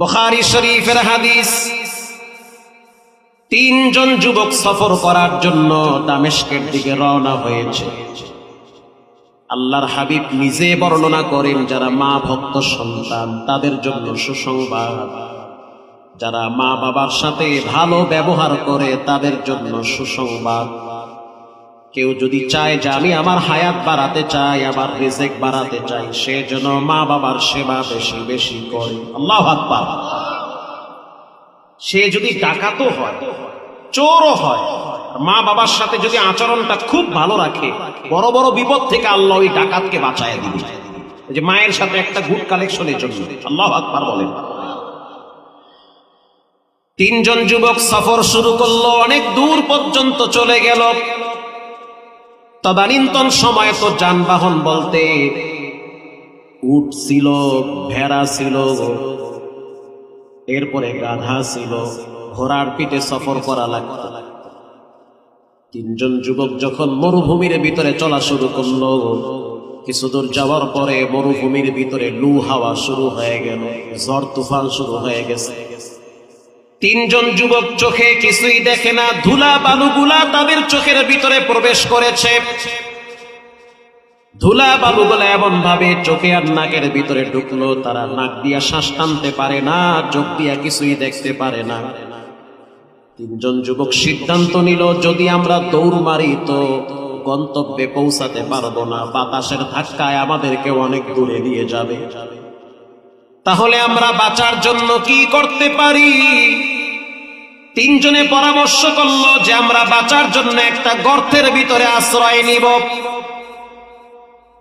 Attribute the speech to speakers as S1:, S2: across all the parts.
S1: বখারি শরীফের হাদিস। তিনজন যুবক সফর করার জন্য দামেস্কের দিকে রওনা হয়েছে। আল্লাহর হাবিব নিজে বর্ণনা করেন, যারা মা ভক্ত সন্তান, তাদের জন্য সুসংবাদ। যারা মা বাবার সাথে ভালো ব্যবহার করে, তাদের জন্য সুসংবাদ। কেউ যদি চায় যে আমি আমার হায়াত বাড়াতে চাই, আমার রিজেক বাড়াতে চাই, সে যেন মা বাবার সেবা বেশি বেশি করে। আল্লাহ সে যদি ডাকাতও হয়, চোরও হয়, মা বাবার সাথে যদি আচরণটা খুব ভালো রাখে, বড় বড় বিপদ থেকে আল্লাহ ওই ডাকাতকে বাঁচায় দিবে। যে মায়ের সাথে একটা গুড কালেকশনের জন্য, আল্লাহ আকবার বলেন। তিনজন যুবক সফর শুরু করল, অনেক দূর পর্যন্ত চলে গেল। তদানীন্তন সময় তো যানবাহন বলতে উট ছিল, ভেড়া ছিল, এরপরে গাধা ছিল, ঘোড়ার পিঠে সফর করা লাগত। তিনজন যুবক যখন মরুভূমির ভিতরে চলা শুরু করল, কিছু দূর যাওয়ার পরে মরুভূমির ভিতরে লু হাওয়া শুরু হয়ে গেল, ঝড় তুফান শুরু হয়ে গেছে। তিনজন যুবক চোখে কিছুই দেখে না, ধুলা বালুগুলা তাদের চোখের ভিতরে প্রবেশ করেছে। ধুলা বালুগুলা এমন ভাবে চোখে আর নাকের ভিতরে ঢুকলো, তারা নাক দিয়া শ্বাস টানতে পারে না, চোখ দিয়া কিছুই দেখতে পারে না। তিনজন যুবক সিদ্ধান্ত নিল, যদি আমরা দৌড় মারি তো গন্তব্যে পৌঁছাতে পারব না, বাতাসের ধাক্কায় আমাদেরকে অনেক দূরে নিয়ে যাবে। তাহলে আমরা বাঁচার জন্য কি করতে পারি? তিনজনে পরামর্শ করল যে আমরা বাঁচার জন্য একটা গর্তের ভিতরে আশ্রয় নিব।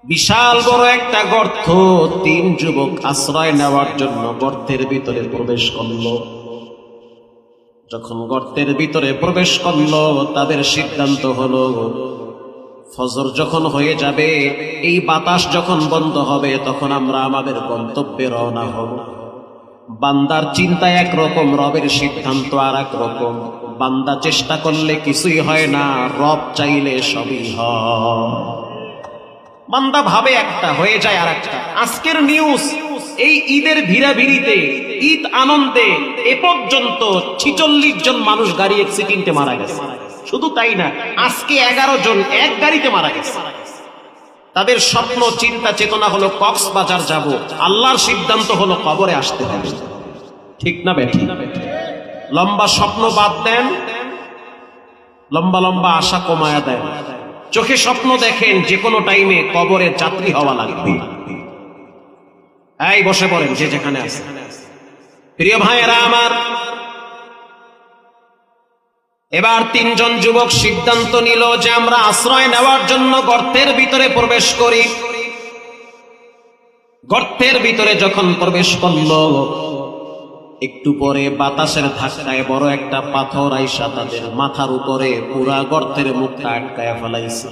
S1: বিশাল বড় একটা গর্ত, তিন যুবক আশ্রয় নেওয়ার জন্য গর্তের ভিতরে প্রবেশ করল। যখন গর্তের ভিতরে প্রবেশ করল, তাদের সিদ্ধান্ত হলো ফজর যখন হয়ে যাবে, এই বাতাস যখন বন্ধ হবে, তখন আমরা আমাদের গন্তব্যে রওনা হব। বান্দার চিন্তা একরকম, রবের সিদ্ধান্ত আর রকম। বান্দা চেষ্টা করলে কিছুই হয় না, রব চাইলে সবই হয়। বান্দা ভাবে একটা, হয়ে যায় আর একটা আজকের নিউজ এই ঈদের ভিড়াভিড়িতে, ঈদ আনন্দে, এ পর্যন্ত ছিচল্লিশ জন মানুষ গাড়ি অ্যাক্সিডেন্টে মারা গেছে। শুধু তাই না, আজকে এগারো জন এক গাড়িতে মারা গেছে। তাদের স্বপ্ন, চিন্তা, চেতনা হলো কক্সবাজার যাব। আল্লাহর সিদ্ধান্ত হলো কবরে আসতে হবে। ঠিক না বেঠি? লম্বা স্বপ্ন বাদ দেন, লম্বা লম্বা আশা কমায়া দেন। চোখে স্বপ্ন দেখেন, যে কোনো টাইমে কবরের যাত্রী হওয়া লাগবে। এই, বসে পড়েন যে যেখানে আছে। প্রিয় ভাইয়েরা আমার এবার তিনজন যুবক সিদ্ধান্ত নিল যে আমরা আশ্রয় নেওয়ার জন্য গর্তের ভিতরে প্রবেশ করি। গর্তের ভিতরে যখন প্রবেশ করল, একটু পরে বাতাসের ধাক্কায় বড় একটা পাথর আইসা তাদের মাথার উপরে পুরা গর্তের মুখটা আটকায় ফেলাইছে।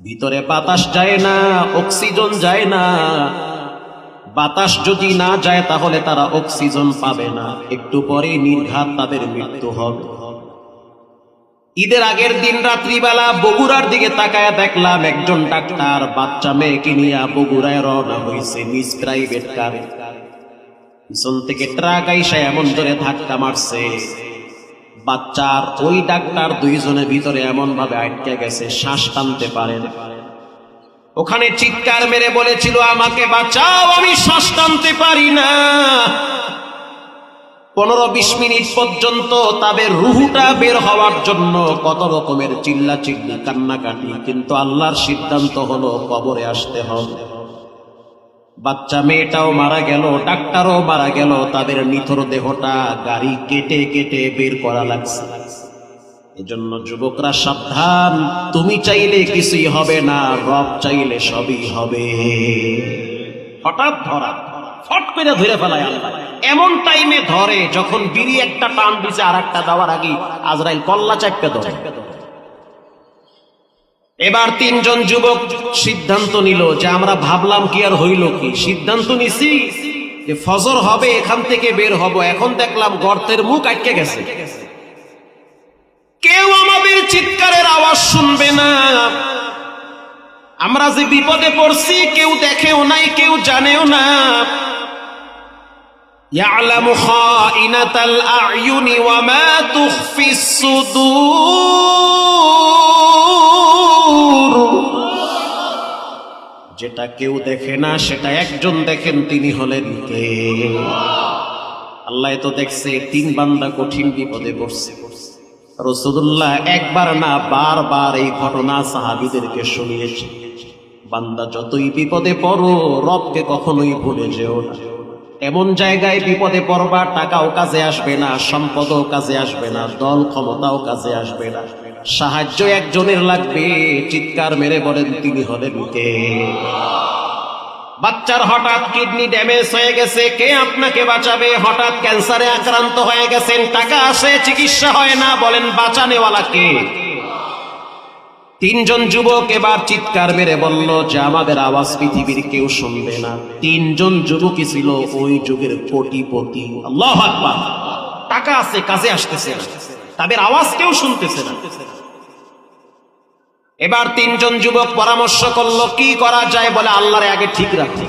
S1: ভিতরে বাতাস যায় না, অক্সিজেন যায় না। বাতাস যদি না যায় তাহলে তারা অক্সিজেন পাবে না। একটু পরে নির্ঘাত তাদের মৃত্যু হবে। ঈদের আগের দিন রাত্রিবেলা বগুড়ার দিকে তাকায় দেখলাম একজন ডাক্তার, বাচ্চা মেয়েকে নিয়ে বগুড়ায় রওনা হয়েছে নিজ প্রাইভেট কারে পিছন থেকে ট্রাক আইসা এমন ধরে ধাক্কা মারছে। বাচ্চার ওই ডাক্তার দুইজনের ভিতরে এমন ভাবে আটকে গেছে, শ্বাস টানতে পারে ওখানে চিৎকার মেরে বলেছিল, আমাকে বাঁচাও, আমি শ্বাস টানতে পারি না। পনেরো বিশ মিনিট পর্যন্ত তাদের রুহুটা বের হওয়ার জন্য কত রকমের চিল্লা চিল্লি কান্নাকাটি। কিন্তু আল্লাহর সিদ্ধান্ত হলো কবরে আসতে হবে। বাচ্চা মেয়েটাও মারা গেল, ডাক্তারও মারা গেল, তাদের নিথর দেহটা গাড়ি কেটে কেটে বের করা লাগছে। এজন্য যুবকরা সাবধান, তুমি চাইলে কিছুই হবে না, রব চাইলে সবই হবে। হঠাৎ ধরা ফট করে ধরে ফেলায় আল্লাহ। এমন টাইমে ধরে যখন বিড়ি একটা টান দিছে আর একটা দেওয়ার আগে আজরাইল কল্লা চাপকে ধরে। এবার তিনজন যুবক সিদ্ধান্ত নিল যে আমরা ভাবলাম কি আর হইল কি। সিদ্ধান্ত নিছি যে ফজর হবে, এখান থেকে বের হব। এখন দেখলাম গর্তের মুখ আটকে গেছে। কেউ আমাদের চিৎকারের আওয়াজ শুনবে না। আমরা যে বিপদে পড়ছি, কেউ দেখেও নাই, কেউ জানেও না। يعلم خائنة الأعين وما تخفي الصدور যেটা কেউ দেখে না সেটা একজন দেখেন তিনি হলেন কে আল্লাহ তো দেখছে তিন বান্দা কঠিন বিপদে পড়ছে রসুল্লাহ একবার না বারবার এই ঘটনা সাহাবিদেরকে শুনিয়েছে বান্দা যতই বিপদে পড়ো রবকে কখনোই ভুলে যেও না এমন জায়গায় বিপদে পড়বা, টাকাও কাজে আসবে না, সম্পদও কাজে আসবে না, দল ক্ষমতাও কাজে আসবে না। সাহায্য একজনের লাগবে, চিৎকার মেরে বলেন তিনি হলেন কে? বাচ্চার হঠাৎ কিডনি ড্যামেজ হয়ে গেছে, কে আপনাকে বাঁচাবে? হঠাৎ ক্যান্সারে আক্রান্ত হয়ে গেছেন, টাকা আসে, চিকিৎসা হয় না, বলেন বাঁচানেওয়ালা কে? তিনজন যুবক এবার চিৎকার মেরে বলল, যে আমাদের আওয়াজ পৃথিবীর কেউ শুনবে না। তিনজন যুবকই ছিল ওই যুগের কোটিপতি। টাকা আছে, কাজে আসতেছে না। তাদের আওয়াজ কেউ শুনতেছে না। এবার তিনজন যুবক পরামর্শ করল, কি করা যায়? বলে আল্লাহরে আগে ঠিক রাখো।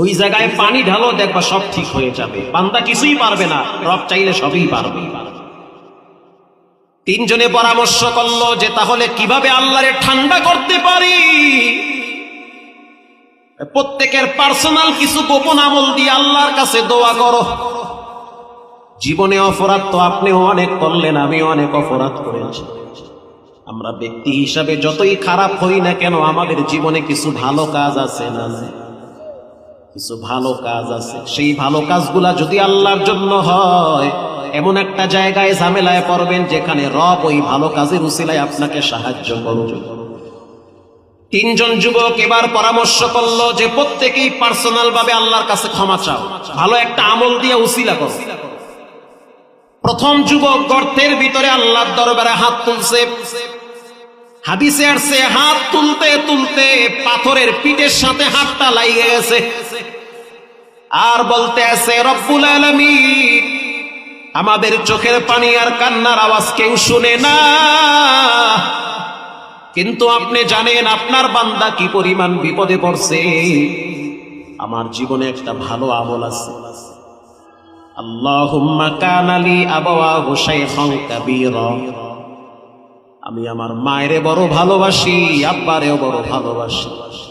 S1: ওই জায়গায় পানি ঢালো, দেখবা সব ঠিক হয়ে যাবে। বান্দা কিছুই পারবে না, রব চাইলে সবই পারবে। তিনজনে পরামর্শ করল যে তাহলে কীভাবে আল্লাহরে ঠান্ডা করতে পারি? প্রত্যেকের পার্সোনাল কিছু গোপন আমল দিয়ে আল্লাহর কাছে দোয়া করো। জীবনে অপরাধ তো আপনিও অনেক করলেন আমি অনেক অপরাধ করেছি। আমরা ব্যক্তি হিসাবে যতই খারাপ হই না কেন, আমাদের জীবনে কিছু ভালো কাজ আছে না? কিছু ভালো কাজ আছে। সেই ভালো কাজগুলা যদি আল্লাহর জন্য হয় এমন একটা জায়গায় ঝামেলায় পড়বেন যেখানে রব ওই ভালো কাজের উসিলায় আপনাকে সাহায্য করবে। তিনজন যুবক এবার পরামর্শ করল যে প্রত্যেকেই পার্সোনাল ভাবে আল্লাহর কাছে ক্ষমা চাও। ভালো একটা আমল দিয়ে উসিলা করো। প্রথম যুবক গর্তের ভিতরে আল্লাহর দরবারে হাত তুলছে। হাদিসে আসছে, হাত তুলতে তুলতে পাথরের পিঠের সাথে হাতটা লাগিয়ে গেছে। আর বলতে আছে, রব্বুল আলামিন আমাদের চোখের পানি আর কান্নার আওয়াজ কেউ শুনে না। কিন্তু আপনি জানেন আপনার বান্দা কি পরিমাণ বিপদে পড়ছে। আমার জীবনে একটা ভালো আমল আছে। আমি আমার মায়েরে বড় ভালোবাসি, আব্বারেও বড় ভালোবাসি।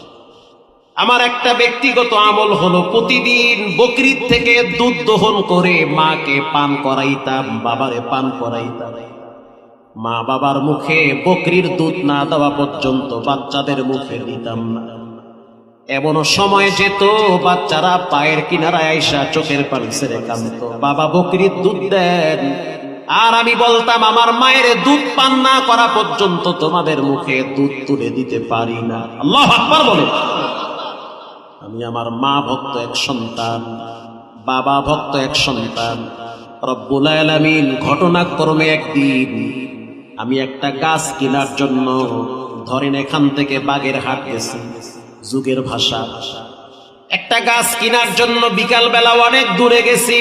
S1: আমার একটা ব্যক্তিগত আমল হলো প্রতিদিন বকরির থেকে দুধ দহন করে মাকে পান করাইতাম, বাবারে পান করাইতাম। মা বাবার মুখে বকরির দুধ না দেওয়া পর্যন্ত বাচ্চাদের মুখে দিতাম না। এমন সময় যেত বাচ্চারা পায়ের কিনারায় আইসা চোখের পানি ছেড়ে কান্ত বাবা বকরির দুধ দেন। আর আমি বলতাম, আমার মায়ের দুধ পান না করা পর্যন্ত তোমাদের মুখে দুধ তুলে দিতে পারি না। আল্লাহ বলে। আমি আমার মা ভক্ত এক সন্তান, বাবা ভক্ত এক সন্তান। রব্বুল ঘটনাক্রমে একদিন আমি একটা গাছ কেনার জন্য ধরেন এখান থেকে বাগের হাট গেছি, যুগের ভাষা। একটা গাছ কেনার জন্য বিকাল বেলা অনেক দূরে গেছি।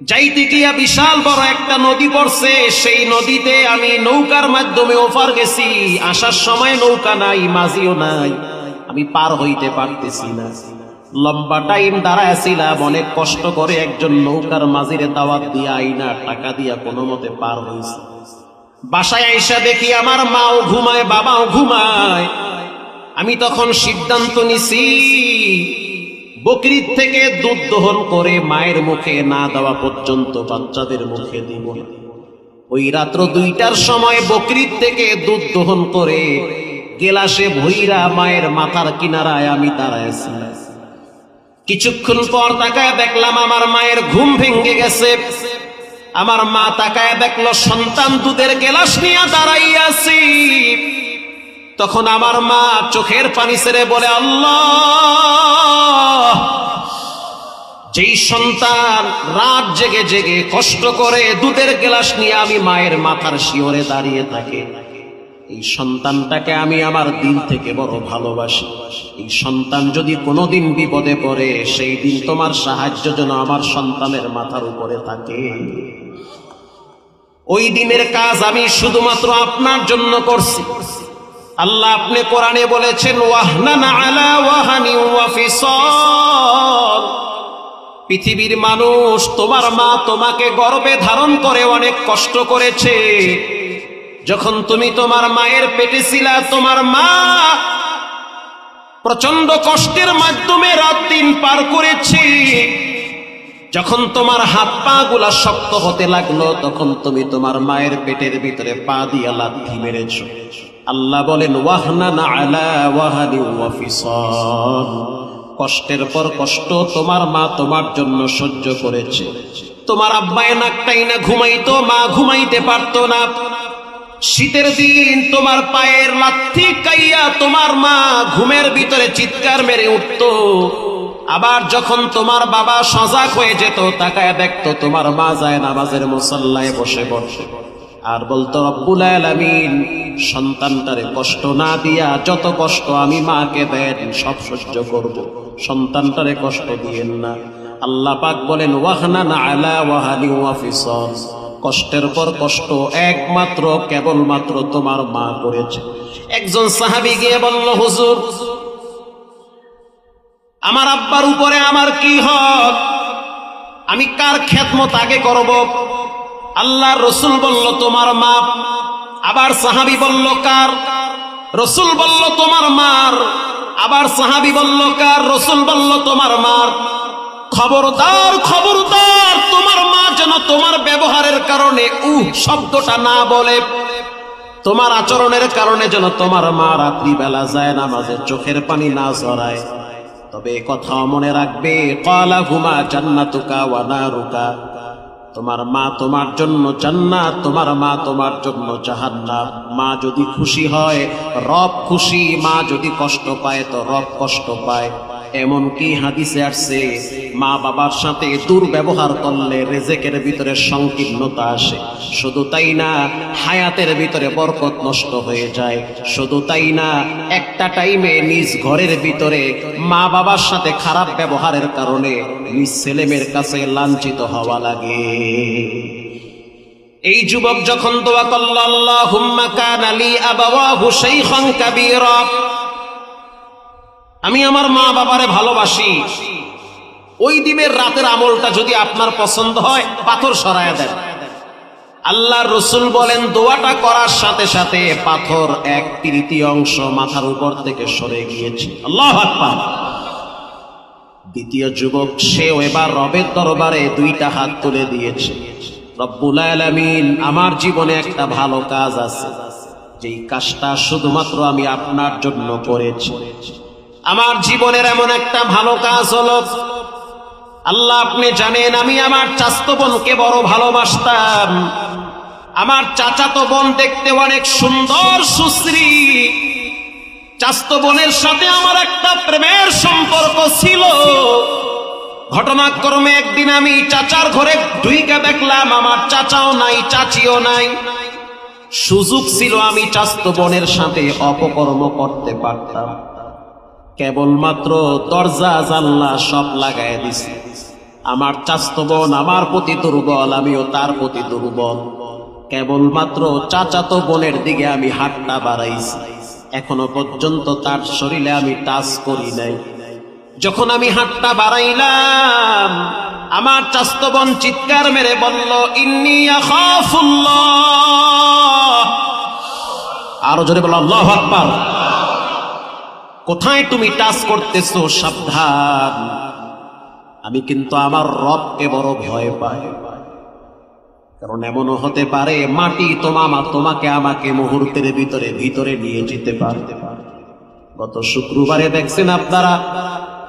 S1: যাইতে গিয়া বিশাল বড় একটা নদী পড়ছে, সেই নদীতে আমি নৌকার মাধ্যমে ওপার গেছি। আসার সময় নৌকা নাই, মাঝিও নাই। আমি পার হইতে পারতেছি না। লম্বা টাইম দাঁড়াইছিলাম অনেক কষ্ট করে একজন নৌকার মাঝিরে দাওয়াত দিয়া, আইনা টাকা দিয়া কোনো মতে পার হইছে। বাসায় আইসা দেখি আমার মাও ঘুমায়, বাবাও ঘুমায়। আমি তখন সিদ্ধান্ত নিছি, বকরির থেকে দুধ দহন করে মায়ের মুখে না দেওয়া পর্যন্ত বাচ্চাদের মুখে দিব ওই রাত্র দুইটার সময় বকরির থেকে দুধ দহন করে গেলাসে ভৈরা মায়ের মাথার কিনারায় আমি দাঁড়াইছি। কিছুক্ষণ পর তাকায় দেখলাম আমার মায়ের ঘুম ভেঙে গেছে। আমার মা তাকায় দেখল সন্তান দুধের গেলাস নিয়ে দাঁড়াইয়াছি। তখন আমার মা চোখের পানি ছেড়ে বলে, আল্লাহ! যেই সন্তান রাত জেগে জেগে কষ্ট করে দুধের গেলাস নিয়ে আমি মায়ের মাথার শিওরে দাঁড়িয়ে থাকে। এই সন্তানটাকে আমি আমার দিল থেকে বড় ভালোবাসি। এই সন্তান যদি কোনোদিন বিপদে পড়ে, সেই দিন তোমার সাহায্য যেন আমার সন্তানের মাথার উপরে থাকে। ওই দিনের কাজ আমি শুধুমাত্র আপনার জন্য করছি। আল্লাহ আপনি কোরআনে বলেছেন পৃথিবীর মানুষ তোমার মা তোমাকে গর্বে ধারণ করে, অনেক কষ্ট করেছে। যখন তুমি তোমার মায়ের পেটে ছিলা, তোমার মা প্রচণ্ড কষ্টের মাধ্যমে রাত দিন পার করেছি। যখন তোমার হাত পা গুলা শক্ত হতে লাগল, তখন তুমি তোমার মায়ের পেটের ভিতরে পা দিয়া লাথি মেরেছ। আল্লাহ বলেন ওয়াহনা না আলা ওয়াহানি কষ্টের পর কষ্ট তোমার মা তোমার জন্য সহ্য করেছে। তোমার আব্বায় নাকটাই না ঘুমাইতো, মা ঘুমাইতে পারতো না। শীতের দিন তোমার পায়ের লাথি কাইয়া তোমার মা ঘুমের ভিতরে চিৎকার মেরে উঠত। আবার যখন তোমার বাবা সজাগ হয়ে যেত, তাকায় দেখতো তোমার মা যায় নামাজের মুসল্লায় বসে বসে। আর বলতো, রব্বুল আলামিন, সন্তানটারে কষ্ট না দিয়া যত কষ্ট আমি মাকে দেন, সব সহ্য করব। সন্তানটারে কষ্ট দিয়েন না। আল্লাহ পাক বলেন ওয়াহনা না আলা ওয়াহানি ওয়াফিসন কষ্টের পর কষ্ট, একমাত্র, কেবলমাত্র তোমার মা করেছে। একজন সাহাবি গিয়ে বলল, হুজুর, আমার আব্বার উপরে আমার কি হক? আমি কার খেদমত আগে করব? আল্লাহ রসুল বলল, তোমার মা। আবার সাহাবি বলল, কার? রসুল বলল, তোমার মার। আবার সাহাবি বলল, কার? রসুল বলল, তোমার মার। খবরদার খবরদার, তোমার মা যেন তোমার ব্যবহারের কারণে উহ শব্দটা না বলে, তোমার আচরণের কারণে যেন তোমার মা রাত্রিবেলা যায় নামাজে চোখের পানি না জড়ায়। তবে কথা মনে রাখবে কলা ঘুমা জান্নাতুকা ওয়া নারুকা। তোমার মা তোমার জন্য জান্নাত, তোমার মা তোমার জন্য জাহান্নাম মা যদি খুশি হয়, রব খুশি, মা যদি কষ্ট পায়, তো রব কষ্ট পায়। এমন কি হাদিসে আসছে, মা বাবার সাথে দুর্ব্যবহার করলে রেজেকের ভিতরে সংকীর্ণতা আসে। শুধু তাই না, হায়াতের ভিতরে বরকত নষ্ট হয়ে যায়। শুধু তাই না, একটা টাইমে নিজ ঘরের ভিতরে মা বাবার সাথে খারাপ ব্যবহারের কারণে নিজ ছেলেমেয়ের কাছে লাঞ্ছিত হওয়া লাগে। এই যুবক যখন দোয়া করল হুম্মা কান আলী আবাওয়াহু শাইখান কাবীরা। আমি আমার মা বাবারে ভালোবাসি। ওই দিনের রাতের আমলটা যদি আপনার পছন্দ হয়, পাথর সরায় দেন। আল্লাহ রসুল বলেন, দোয়াটা করার সাথে সাথে পাথর এক তৃতীয় অংশ মাথার উপর থেকে সরে গিয়েছে। আল্লাহ দ্বিতীয় যুবক, সেও এবার রবের দরবারে দুইটা হাত তুলে দিয়েছে। আমার জীবনে একটা ভালো কাজ আছে। যেই কাজটা শুধুমাত্র আমি আপনার জন্য করেছি। আমার জীবনের এমন একটা ভালো কাজ হলো, আল্লাহ আপনি জানেন আমি আমার চাস্ত বোনকে বড় ভালোবাসতাম। আমার চাচাতো বোন দেখতে অনেক সুন্দর, সুশ্রী। চাস্ত বোনের সাথে আমার একটা প্রেমের সম্পর্ক ছিল। ঘটনাক্রমে একদিন আমি চাচার ঘরে ঢুইকা দেখলাম, আমার চাচাও নাই, চাচিও নাই। সুযোগ ছিল আমি চাস্ত বোনের সাথে অপকর্ম করতে পারতাম। কেবলমাত্র দরজা জাল্লা সব লাগায় দিছে। আমার চাস্ত বোন আমার প্রতি দুর্বল, আমিও তার প্রতি দুর্বল। কেবলমাত্র চাচাতো বোনের দিকে আমি হাতটা বাড়াইছি। এখনও পর্যন্ত তার শরীরে আমি টাচ করি নাই। যখন আমি হাতটা বাড়াইলাম, আমার চাস্ত বোন চিৎকার মেরে বলল, ইন্নি আরও জোরে বলল, আল্লাহু আকবার। কোথায় তুমি টাচ করতেছো? সাবধান। আমি কিন্তু আমার রবকে বড় ভয় পাই। কারণ এমনও হতে পারে, মাটি তোমামা তোমাকে আমাকে মুহূর্তের ভিতরে ভিতরে নিয়ে যেতে পারতে পারে। গত শুক্রবারে দেখছেন আপনারা,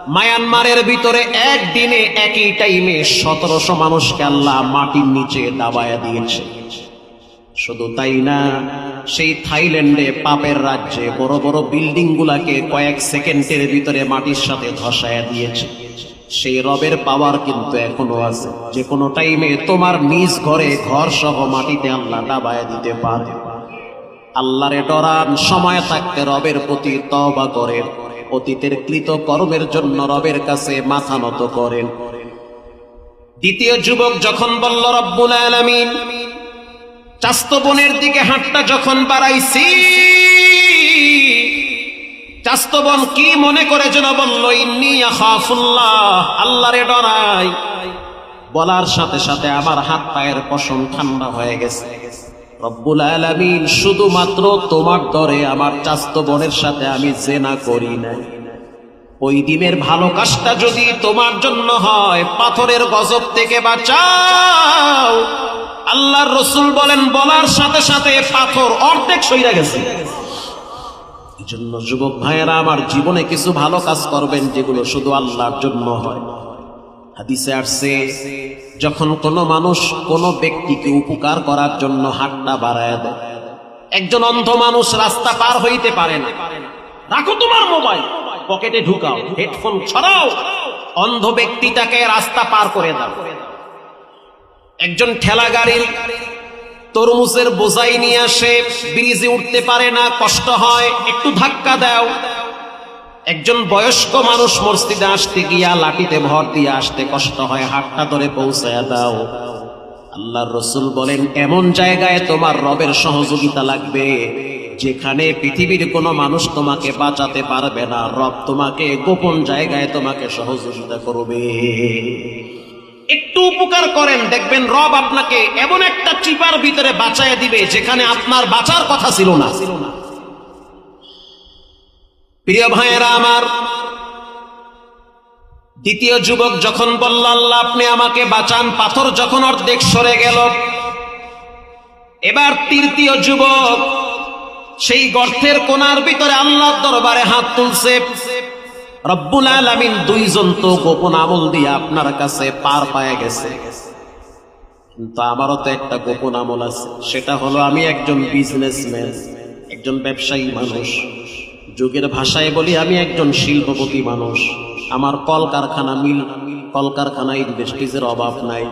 S1: মায়ানমারের ভিতরে একদিনে একই টাইমে সতেরোশো মানুষকে আল্লাহ মাটির নিচে দাবায়া দিয়েছে। শুধু তাই না সেই থাইল্যান্ডে পাপের রাজ্যে বড় বড় বিল্ডিং গুলাকে কয়েক সেকেন্ডের ভিতরে মাটির সাথে ধসায়া দিয়েছে। সেই রবের পাওয়ার কিন্তু এখনও আছে। যে কোনো টাইমে তোমার নিজ ঘরে ঘর সহ মাটিতে আল্লাহ ডাবায় দিতে পারে। আল্লাহরে ডরান, সময় থাকতে রবের প্রতি তবা করেন। অতীতের কৃত কর্মের জন্য রবের কাছে মাথা নত করেন। দ্বিতীয় যুবক যখন বলল, রব্বুল আলামিন চাস্ত বোনের দিকে হাতটা যখন বাড়াইছি চাস্তবন কি মনে করে যেন বলল, ইন্নি আখাফুল্লাহ, আল্লাহরে ডরাই। বলার সাথে সাথে আমার হাত পায়ের পশম ঠান্ডা হয়ে গেছে। রব্বুল আলামিন, শুধুমাত্র তোমার দরে আমার চাস্ত বোনের সাথে আমি জেনা করি নাই। ওই দিনের ভালো কাজটা যদি তোমার জন্য হয়, পাথরের গজব থেকে বাঁচাও। আল্লাহর রসুল বলেন, বলার সাথে সাথে পাথর অর্ধেক সইরা গেছে। জন্য যুবক ভাইয়েরা, আমার জীবনে কিছু ভালো কাজ করবেন যেগুলো শুধু আল্লাহর জন্য হয়। হাদিসে আসছে, যখন কোনো মানুষ কোনো ব্যক্তিকে উপকার করার জন্য হাতটা বাড়ায় দেয়, একজন অন্ধ মানুষ রাস্তা পার হইতে পারে না। রাখো তোমার মোবাইল, পকেটে ঢুকাও, হেডফোন ছড়াও, অন্ধ ব্যক্তিটাকে রাস্তা পার করে দাও। একজন ঠেলা গাড়ির তরমুজের বোঝাই নিয়ে আসে, ব্রিজে উঠতে পারে না, কষ্ট হয়, একটু ধাক্কা দাও। একজন বয়স্ক মানুষ মসজিদে আসতে গিয়া লাঠিতে ভর দিয়ে আসতে কষ্ট হয়, হাতটা ধরে পৌঁছায় দাও। আল্লাহর রসুল বলেন, এমন জায়গায় তোমার রবের সহযোগিতা লাগবে, যেখানে পৃথিবীর কোনো মানুষ তোমাকে বাঁচাতে পারবে না। রব তোমাকে গোপন জায়গায় তোমাকে সহযোগিতা করবে। একটু উপকার করেন, দেখবেন রব আপনাকে এমন একটা চিপার ভিতরে বাঁচায় দিবে যেখানে আপনার বাঁচার কথা ছিল না। প্রিয় ভাইয়েরা আমার, দ্বিতীয় যুবক যখন বলল, আল্লাহ, আপনি আমাকে বাঁচান। পাথর যখন অর্ধেক সরে গেল, এবার তৃতীয় যুবক সেই গর্তের কোনার ভিতরে আল্লাহর দরবারে হাত তুলছে। রব্বুল আলামিন দুইজন তো গোপন আমল দিয়ে আপনার কাছে পার পায়ে গেছে। কিন্তু আমারও তো একটা গোপন আমল আছে। সেটা হলো আমি একজন বিজনেসম্যান একজন ব্যবসায়ী মানুষ। যুগের ভাষায় বলি আমি একজন শিল্পপতি মানুষ। আমার কলকারখানা মিল, কলকারখানা ইন্ডাস্ট্রিজের অভাব নাই।